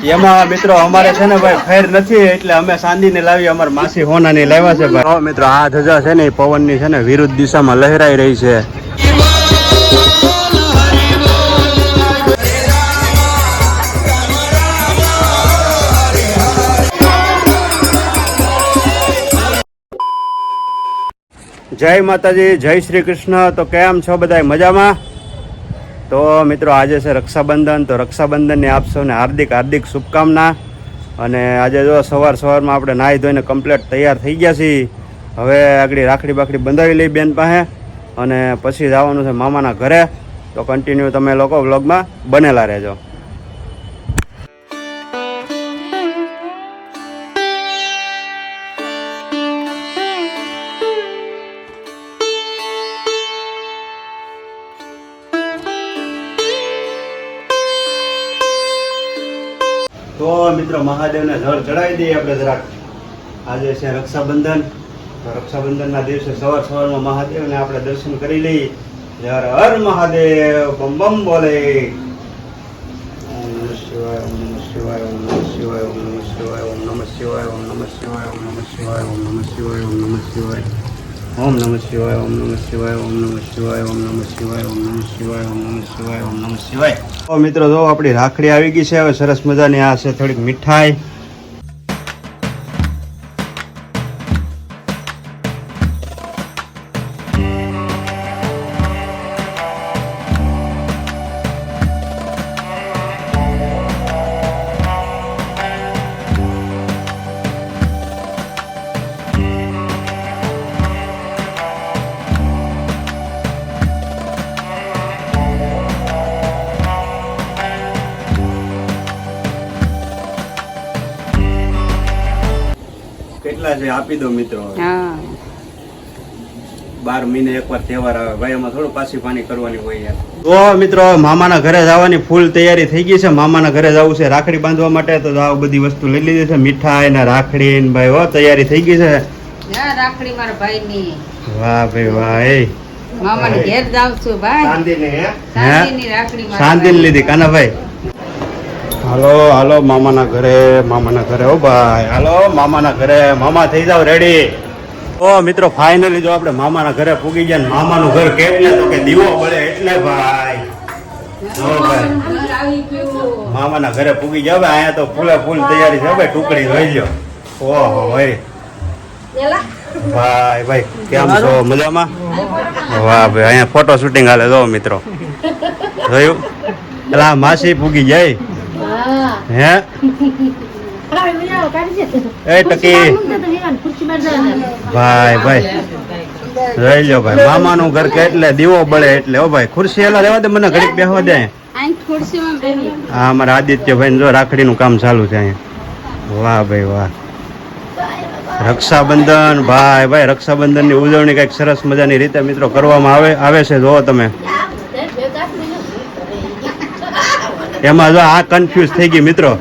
એમાં મિત્રો અમારે છે ને ભાઈ ફેર નથી, એટલે અમે ચાંદીને લાવી અમારા માસી હોનાની લાવ્યા છે ભાઈ. મિત્રો, આ ધજા છે ને, એ પવનની છે ને, વિરુદ્ધ દિશામાં લહેરાઈ રહી છે. જય માતાજી, જય શ્રી કૃષ્ણ. તો કેમ છો બધા મજામાં? તો મિત્રો આજે છે રક્ષાબંધન. તો રક્ષાબંધનની આપ સૌને હાર્દિક હાર્દિક શુભકામના. અને આજે જો સવાર સવારમાં આપણે નાહી ધોઈને કમ્પ્લેટ તૈયાર થઈ ગયા છીએ. હવે આગળ રાખડી બાખડી બંધાવી લઈ બેન પાસે. અને પછી જવાનું છે મામાના ઘરે. તો કન્ટિન્યુ તમે લોકો વ્લોગમાં બનેલા રહેજો. તો મિત્રો મહાદેવને જળ ચડાવી દઈએ આપણે જરાક. આજે છે રક્ષાબંધન. તો રક્ષાબંધનના દિવસે સવાર સવારમાં મહાદેવને આપણે દર્શન કરી લઈએ. હર હર મહાદેવ. બમ બમ બોલે. શિવાય, ઓમ શિવાય, ઓમ નમઃ શિવાય, ઓમ નમઃ શિવાય, ઓમ નમઃ શિવાય, ઓમ નમઃ શિવાય, ઓમ નમઃ શિવાય, ઓમ નમઃ શિવાય, ઓમ નમઃ શિવાય. ઓમ નમઃ શિવાય ઓમ નમઃ શિવાય ઓમ નમઃ શિવાય ઓમ નમઃ શિવાય ઓમ નમઃ શિવાય ઓમ નમઃ શિવાય ઓમ નમઃ શિવાય મિત્રો, જો આપણી રાખડી આવી ગઈ છે, હવે સરસ મજાની આ છે થોડીક મીઠાઈ. કેટલા છે આપી દો મિત્રો. હા. બાર મહિને એકવાર તહેવાર આવે. ભાઈ એમાં થોડું પાછી પાણી કરવાની હોય યાર. તો મિત્રો મામાના ઘરે જવાની ફૂલ તૈયારી થઈ ગઈ છે. મામાના ઘરે જવું છે રાખડી બાંધવા માટે. તો આ બધી વસ્તુ લઈ લીધી છે. મીઠાઈ ને રાખડી ને ભાઈ હો તૈયારી થઈ ગઈ છે. જા રાખડી મારા ભાઈ ની વાહ ભાઈ વાહ એ. ઘેર જાવ છું ભાઈ. શાંતિની હે? રાખડી મારા શાંતિની. લીધી કાનાભાઈ હાલો હાલો મામાના ઘરે મામાના ઘરે. હો ભાઈ હાલો મામાના ઘરે. મામા થઈ જાવ રેડી ઓ મિત્રો ફાઇનલી જો આપણે મામાના ઘરે પૂગી ગયા ને મામાનું ઘર કેમ તો કે દીવો બળે એટલે ભાઈ. મામાના ઘરે પૂગી જાવ અહીંયા તો ફૂલે ફૂલ તૈયારી છે ભાઈ ટુકડી જોઈ લ્યો. ઓહો ભાઈ. ભાઈ ભાઈ કેમ છો? મજામાં? વાહ ભાઈ અહીંયા ફોટો શૂટિંગ હાલે જો મિત્રો. જોયું? એટલે માસી પૂગી જાય. હે એ ટકી ભાઈ ભાઈ રહી લ્યો ભાઈ મામાનું ઘર કે એટલે દીવો બળે એટલે. ઓ ભાઈ ખુરશી એલા રહેવા દે મને ઘડીક બેસવા દે. હા અમારા આદિત્યભાઈ જો રાખડીનું કામ ચાલુ છે અહીંયા. વાહ ભાઈ વાહ. રક્ષાબંધન ભાઈ ભાઈ રક્ષાબંધનની ઉજવણી કંઈક સરસ મજાની રીતે મિત્રો કરવામાં આવે આવે છે. જુઓ તમે. એમાં જો આ કન્ફ્યુઝ થઈ ગઈ મિત્રો.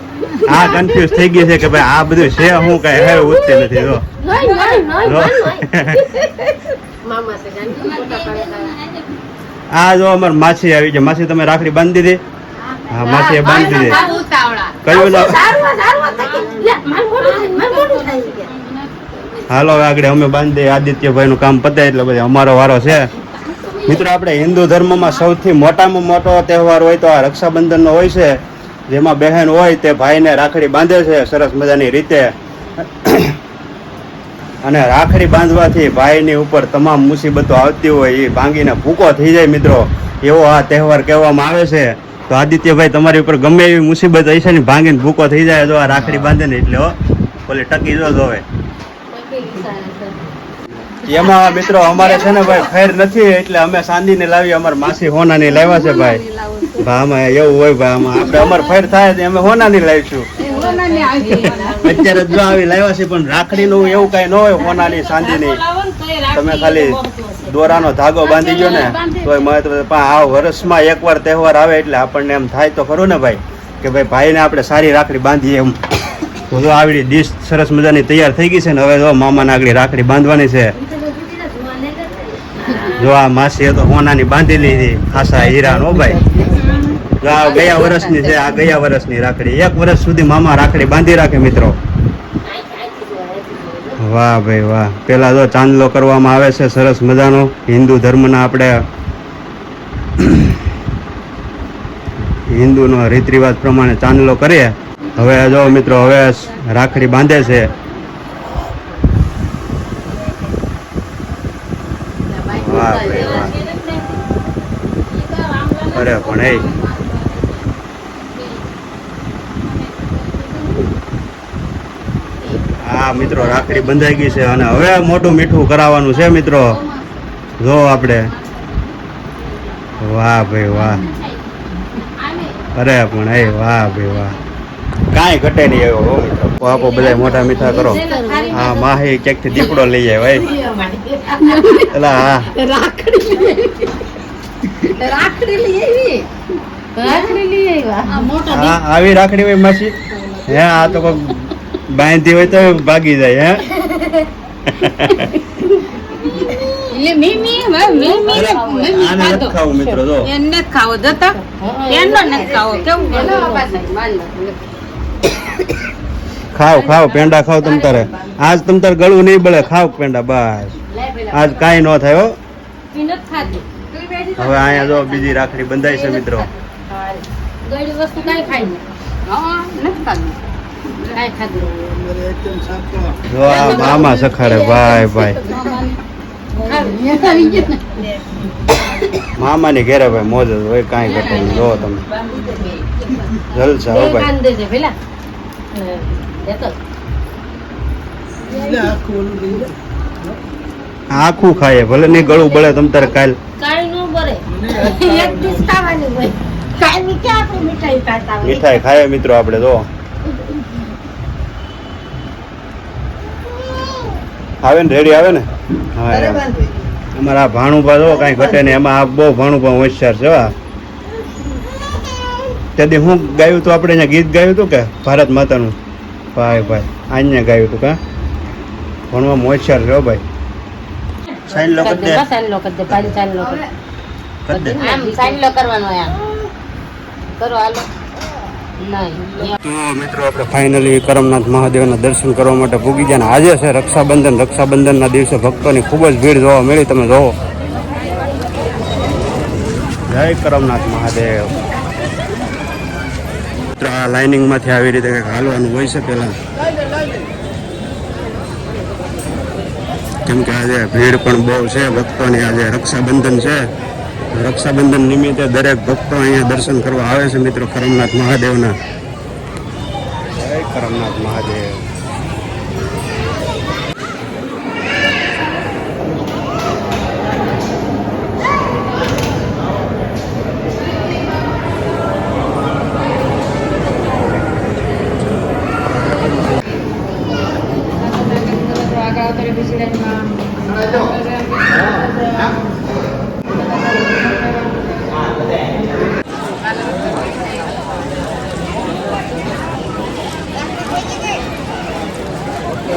આ કન્ફ્યુઝ થઈ ગઈ છે કે ભાઈ આ બધું છે હું કઈ હે ઉઠતી નથી જો. આ જો અમાર માછી આવી છે માછી તમે રાખડી બાંધી દીધી હા માછીએ બાંધી દીધી કયું લાવ હાલો આગળ અમે બાંધી આદિત્યભાઈ નું કામ પતે એટલે પછી અમારો વારો છે. મિત્રો, આપણે હિન્દુ ધર્મમાં સૌથી મોટામાં મોટો તહેવાર હોય તો આ રક્ષાબંધનનો હોય છે. જેમાં બહેન હોય તે ભાઈને રાખડી બાંધે છે સરસ મજાની રીતે. અને રાખડી બાંધવાથી ભાઈની ઉપર તમામ મુસીબતો આવતી હોય એ ભાંગીને ભૂકો થઈ જાય મિત્રો. એવો આ તહેવાર કહેવામાં આવે છે. તો આદિત્યભાઈ, તમારી ઉપર ગમે એવી મુસીબત હશે ને ભાંગીને ભૂકો થઈ જાય તો આ રાખડી બાંધે ને એટલે ઓલી ટકી જો જોવે એમાં મિત્રો અમારે છે ને ભાઈ ફેર નથી, એટલે અમે ચાંદીને લાવી અમારે માસી હોનાની લાવ્યા છે ભાઈ. ભામાં એવું હોય ભાઈ આપણે અમારે ફેર થાય તો અમે હોનાની લાવીશું. અત્યારે જો આવી લાવ્યા છે, પણ રાખડીનું એવું કઈ ન હોય હોનાની ચાંદીની તમે ખાલી દોરાનો ધાગો બાંધી ગયો ને તો મહત્વ પણ આ વર્ષમાં એકવાર તહેવાર આવે એટલે આપણને એમ થાય તો ખરું ને ભાઈ, કે ભાઈ ભાઈને આપણે સારી રાખડી બાંધીએ એમ. તો જો આવડી ડીશ સરસ મજાની તૈયાર થઈ ગઈ છે ને, હવે જો મામાના આગળ રાખડી બાંધવાની છે. જો આ માસી તો હોનાની બાંધી લીધી ખાસા હીરા નો ભાઈ. આ ગયા વર્ષની છે, આ ગયા વર્ષની રાખડી. એક વર્ષ સુધી મામા રાખડી બાંધી રાખે મિત્રો. વાહ ભાઈ વાહ. પેલા તો ચાંદલો કરવામાં આવે છે, સરસ મજાનો. હિન્દુ ધર્મના આપણે હિન્દુનો રીત રિવાજ પ્રમાણે ચાંદલો કરીએ. હવે જો મિત્રો, હવે રાખડી બાંધે છે વાહ ભાઈ વાહ અરે પણ એ. હા મિત્રો રાખડી બંધાઈ ગઈ છે અને હવે મોટું મીઠું કરાવવાનું છે મિત્રો. જો આપણે. વાહ ભાઈ વાહ. અરે પણ એ વાહ ભાઈ વાહ. કાંઈ ઘટે નહીં એવો મિત્રો. આપો બધા મોટા મીઠા કરો. હા માહી ક્યાંકથી દીપડો લઈ જાય ભાઈ. એટલે હા. રાખડી લઈ આવી રાખડી લઈ આવ્યા હા આવી રાખડી હોય માસી. હે આ તો કોઈ બાંધી હોય તો ભાગી જાય હે. એટલે મીમી હવે મીમી અરે, મીમી ખાધો. મિત્રો જો. એને ખાવો જતા. એનો નથી ખાવો. કેવું ખાવ ખાવ પેંડા ખાવ તમ તારે. આજ તમ તારે ગળું નહીં બળે ખાવ પેંડા બસ. આજ કાંઈ ન થાય હો. હવે અહીંયા જો બીજી રાખડી બંધાય છે મિત્રો. વસ્તુ કાંઈ ખાઈ હા નથી ખાધું. મામા સખાડે ભાઈ ભાઈ. મામાની ઘેરે ભાઈ મોજ હોય કાંઈ ઘટે નહીં. જો તમે. જલસા હો ભાઈ. આખું ખાઈએ ભલે નહીં ગળું બળે તમ તારે કાલ. મીઠાઈ ખાય મિત્રો આપણે તો. આવે ને રેડી આવે ને? હા અમારા આ ભાણુભા જો કાંઈ ઘટે નહીં. એમાં આ બહુ ભાણુભા હોશિયાર છે હો. તેથી હું ગાયું તું આપણે અહીંયા ગીત ગાયું હતું કે? ભારત માતાનું? ભાઈ ભાઈ અહીંયા ગાયું હતું કા? ભણવામાં હોશિયાર છે હો ભાઈ. સાઈન લોકો કરી દે. કરી દે કરો હાલો નહીં તો મિત્રો આપણે ફાઇનલી કરમનાથ મહાદેવના દર્શન કરવા માટે પૂગી ગયા આજે છે રક્ષાબંધન. રક્ષાબંધનના દિવસે ભક્તોની ખૂબ જ ભીડ જોવા મળી. તમે જોવો. જય કરમનાથ મહાદેવ. મિત્રો આ લાઇનિંગમાંથી આવી રીતે કંઈક હાલવાનું હોય છે પહેલાં. કેમ કે આજે ભીડ પણ બહુ છે ભક્તોની આજે રક્ષાબંધન છે. રક્ષાબંધન નિમિત્તે દરેક ભક્તો અહીંયા દર્શન કરવા આવે છે મિત્રો કરમનાથ મહાદેવના. જય કરમનાથ મહાદેવ.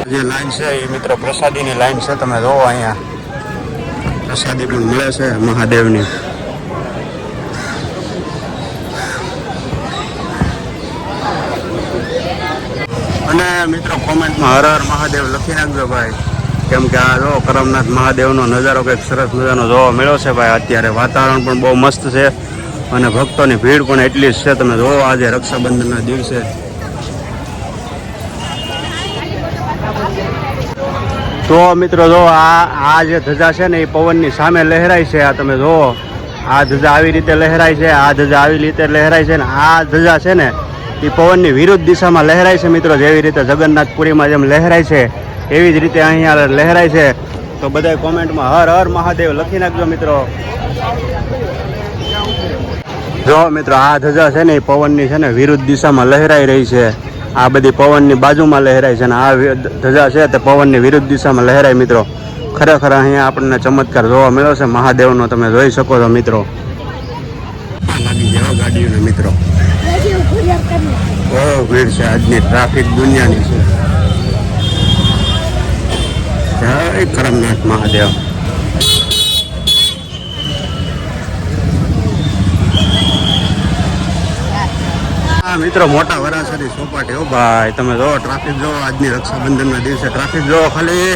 જે લાઈન છે એ મિત્રો પ્રસાદીની લાઈન છે તમે જોવો અહીંયા પ્રસાદી પણ મળે છે મહાદેવની અને મિત્રો કોમેન્ટમાં હર હર મહાદેવ લખી નાખજો ભાઈ કેમ કે આ જો કરમનાથ મહાદેવનો નજારો કંઈક સરસ મજાનો જોવા મળ્યો છે ભાઈ. અત્યારે વાતાવરણ પણ બહુ મસ્ત છે અને ભક્તોની ભીડ પણ એટલી જ છે. તમે જોવો આજે રક્ષાબંધનના દિવસે તો મિત્રો જો આ આ જે ધજા છે ને એ પવનની સામે લહેરાય છે. આ તમે જુઓ આ ધજા આવી રીતે લહેરાય છે, આ ધજા આવી રીતે લહેરાય છે ને આ ધજા છે ને એ પવનની વિરુદ્ધ દિશામાં લહેરાય છે મિત્રો. જેવી રીતે જગન્નાથપુરીમાં જેમ લહેરાય છે એવી જ રીતે અહીંયા લહેરાય છે. તો બધા કોમેન્ટમાં હર હર મહાદેવ લખી નાખજો મિત્રો. જો મિત્રો આ ધજા છે ને એ પવનની છે ને વિરુદ્ધ દિશામાં લહેરાઈ રહી છે. આ બધી પવનની બાજુમાં લહેરાય છે અને આ ધજા છે તે પવનની વિરુદ્ધ દિશામાં લહેરાય મિત્રો. ખરેખર અહીંયા આપણને ચમત્કાર જોવા મળ્યો છે. મહાદેવનો તમે જોઈ શકો છો મિત્રો. લાગી ગાડીઓને મિત્રો. બહુ ભીડ છે આજની ટ્રાફિક દુનિયાની છે. જય કરમનાથ મહાદેવ. મિત્રો, મોટા વરાસરી સોપાટી. હો ભાઈ, તમે જો, ટ્રાફિક જો, આજની રક્ષાબંધનના દિવસે ટ્રાફિક જો, ખાલી.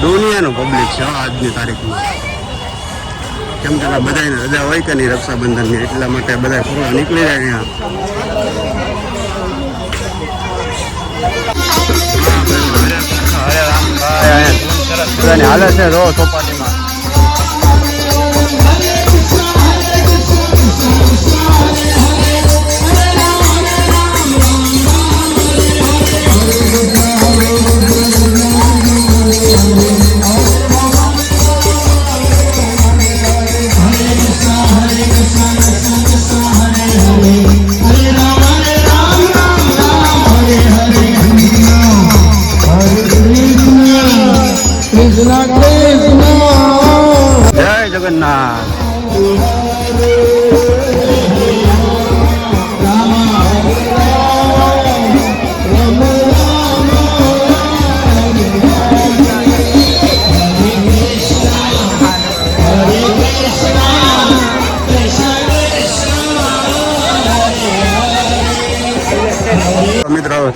દુનિયાનું પબ્લિક છે આજની તારીખમાં. કેમ કે બધાને રજા હોય કે નહીં રક્ષાબંધનની એટલા માટે બધા ફરવા નીકળી જાય અહીંયા હાલે છે રો ચોપાટીમાં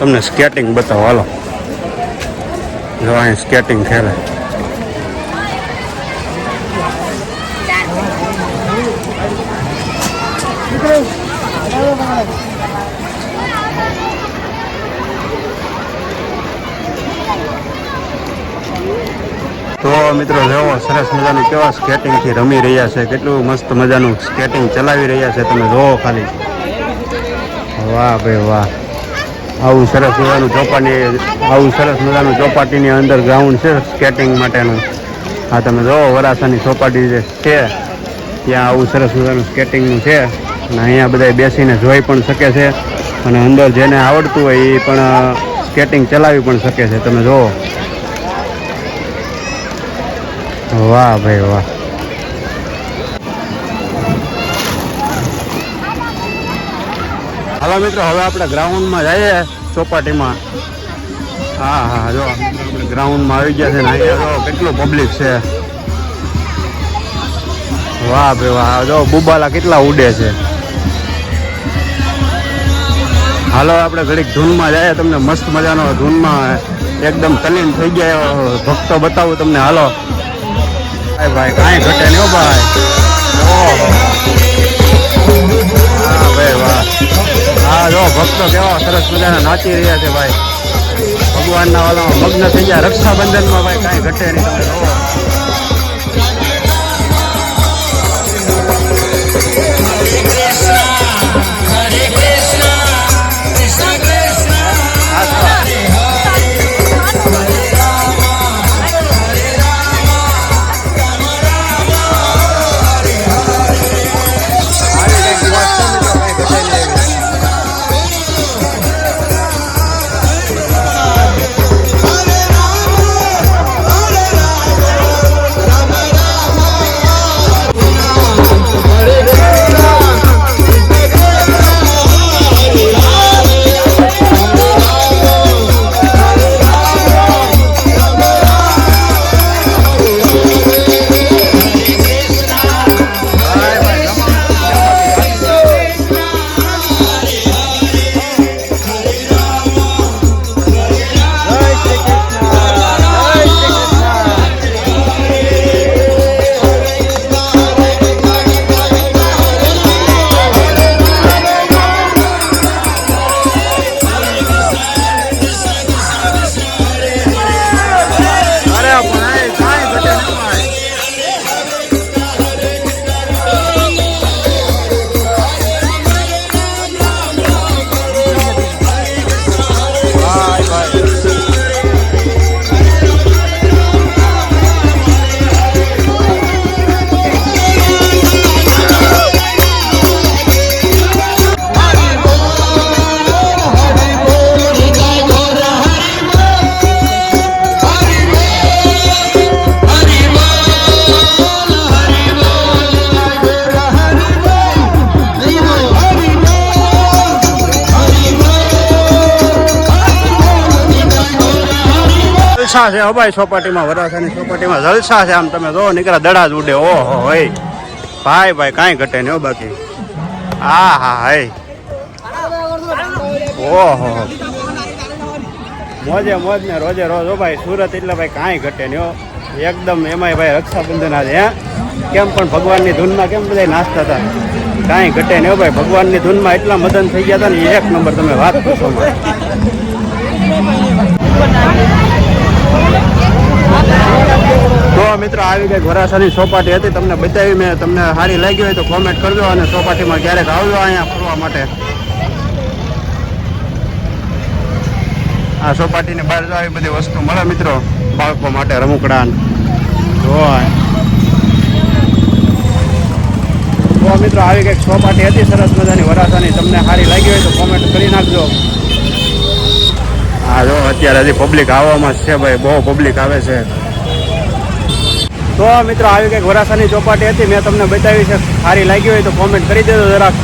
તમને સ્કેટિંગ બતાવો. હાલો. જો અહીં સ્કેટિંગ ખેલે તો મિત્રો જોવો, સરસ મજાનું કેવા સ્કેટિંગથી રમી રહ્યા છે, કેટલું મસ્ત મજાનું સ્કેટિંગ ચલાવી રહ્યા છે તમે જોવો ખાલી. વાહ ભાઈ વાહ. આવું સરસ મજાનું ચોપાટી, આવું સરસ મજાનું ચોપાટીની અંદર ગ્રાઉન્ડ છે સ્કેટિંગ માટેનું. આ તમે જોવો વરાસાની ચોપાટી જે છે, ત્યાં આવું સરસ મજાનું સ્કેટિંગનું છે. અને અહીંયા બધા બેસીને જોઈ પણ શકે છે. અને અંદર જેને આવડતું હોય એ પણ સ્કેટિંગ ચલાવી પણ શકે છે. તમે જોવો. વાહ ભાઈ, વાહ. હાલો મિત્રો, હવે આપણે ગ્રાઉન્ડમાં જઈએ ચોપાટીમાં. હા હા, જો ગ્રાઉન્ડમાં આવી ગયા છે ને, અહીંયા જો કેટલું પબ્લિક છે. વાહ ભાઈ વાહ, જો, બુબાલા કેટલા ઉડે છે. હાલો, આપણે ઘડીક ધૂનમાં જઈએ, તમને મસ્ત મજાનો ધૂનમાં એકદમ તલીન થઈ ગયા ભક્તો બતાવું તમને. હાલો. ભાઈ કાંઈ ઘટે નહીં ભાઈ. ઓહો. હા, જો, ભક્તો કેવા સરસ મજાના નાચી રહ્યા છે ભાઈ. ભગવાનના વાલામાં મગ્ન થઈ ગયા. રક્ષાબંધનમાં ભાઈ કાંઈ ઘટે નહીં. તમે જોવો. જલસા છે હો ભાઈ ચોપાટીમાં વરાછાની ચોપાટીમાં જલસા છે. આમ તમે જો નીકળ્યા દડા જ ઉડે. ઓહો હોય ભાઈ ભાઈ, કાંઈ ઘટે નહીં બાકી. હા હા હાય ઓહો. મોજે મોજ ને રોજે રોજ. ઓ ભાઈ, સુરત એટલે ભાઈ કાંઈ ઘટે નહીં એકદમ એમાંય ભાઈ રક્ષાબંધન આજે હે. કેમ પણ ભગવાનની ધૂનમાં કેમ બધા નાસ્તા હતા? કાંઈ ઘટે નહીં ભાઈ. ભગવાનની ધૂનમાં એટલા મદન થઈ ગયા હતા ને, એક નંબર તમે વાત પૂછો માં. મિત્રો આવી ગઈ ઘોરાસાની ચોપાટી હતી, તમને બતાવી મેં, તમને સારી લાગી હોય તો કોમેન્ટ કરજો અને ચોપાટીમાં ક્યારેક આવજો અહીંયા ફરવા માટે આ ચોપાટીની બહાર જો આવી બધી વસ્તુ મળે મિત્રો, બાળકો માટે રમકડા. જો મિત્રો આવી કંઈક ચોપાટી હતી, સરસ મજાની વરાસાની તમને સારી લાગી હોય તો કોમેન્ટ કરી નાખજો હા જો અત્યારે હજી પબ્લિક આવવામાં છે ભાઈ, બહુ પબ્લિક આવે છે તો મિત્રો આવી કંઈક વરાસાની ચોપાટી હતી, મેં તમને બતાવી છે. સારી લાગી હોય તો કોમેન્ટ કરી દેજો જરાક.